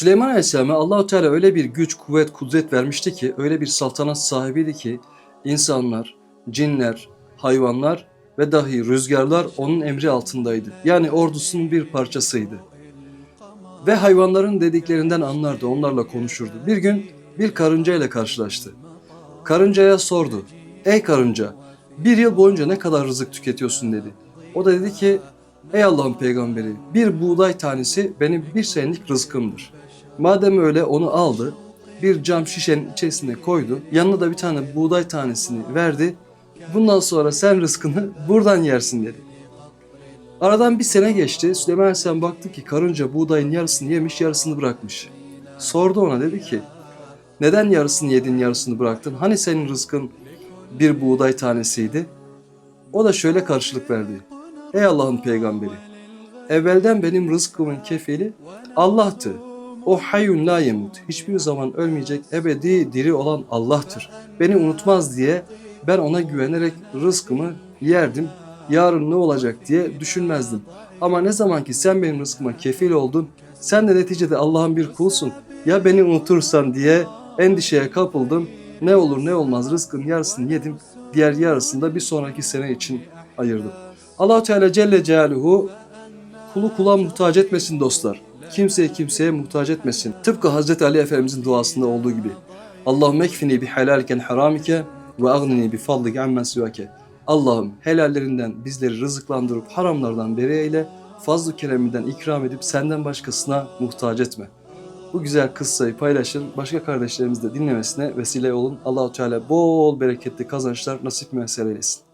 Süleyman Aleyhisselam'a Allahu Teala öyle bir güç, kuvvet, kudret vermişti ki, öyle bir saltanat sahibiydi ki insanlar, cinler, hayvanlar ve dahi rüzgarlar onun emri altındaydı. Yani ordusunun bir parçasıydı. Ve hayvanların dediklerinden anlardı, onlarla konuşurdu. Bir gün bir karınca ile karşılaştı. Karıncaya sordu. Ey karınca, bir yıl boyunca ne kadar rızık tüketiyorsun dedi. O da dedi ki, ey Allah'ın peygamberi, bir buğday tanesi benim bir senelik rızkımdır. Madem öyle onu aldı, bir cam şişenin içerisine koydu, yanına da bir tane buğday tanesini verdi. Bundan sonra sen rızkını buradan yersin dedi. Aradan bir sene geçti. Süleyman Aleyhisselam baktı ki karınca buğdayın yarısını yemiş, yarısını bırakmış. Sordu ona dedi ki, neden yarısını yedin, yarısını bıraktın? Hani senin rızkın bir buğday tanesiydi? O da şöyle karşılık verdi. Ey Allah'ın peygamberi, evvelden benim rızkımın kefili Allah'tı. O hayyun la yemut. Hiçbir zaman ölmeyecek, ebedi diri olan Allah'tır. Beni unutmaz diye ben ona güvenerek rızkımı yerdim. Yarın ne olacak diye düşünmezdim. Ama ne zaman ki sen benim rızkıma kefil oldun, sen de neticede Allah'ın bir kulsun. Ya beni unutursan diye endişeye kapıldım. Ne olur ne olmaz rızkın yarısını yedim. Diğer yarısını da bir sonraki sene için ayırdım. allah Teala Celle Celaluhu kulu kula muhtaç etmesin dostlar. Kimseye kimseye muhtaç etmesin. Tıpkı Hazreti Ali Efendimizin duasında olduğu gibi. Allahümme ekfini bi helalken haramike ve agnini bi fadlik ammen sivake. Allah'ım helallerinden bizleri rızıklandırıp haramlardan beri eyle, fazl-ı kereminden ikram edip senden başkasına muhtaç etme. Bu güzel kıssayı paylaşın, başka kardeşlerimiz de dinlemesine vesile olun. Allahu Teala bol bereketli kazançlar nasip müesser eylesin.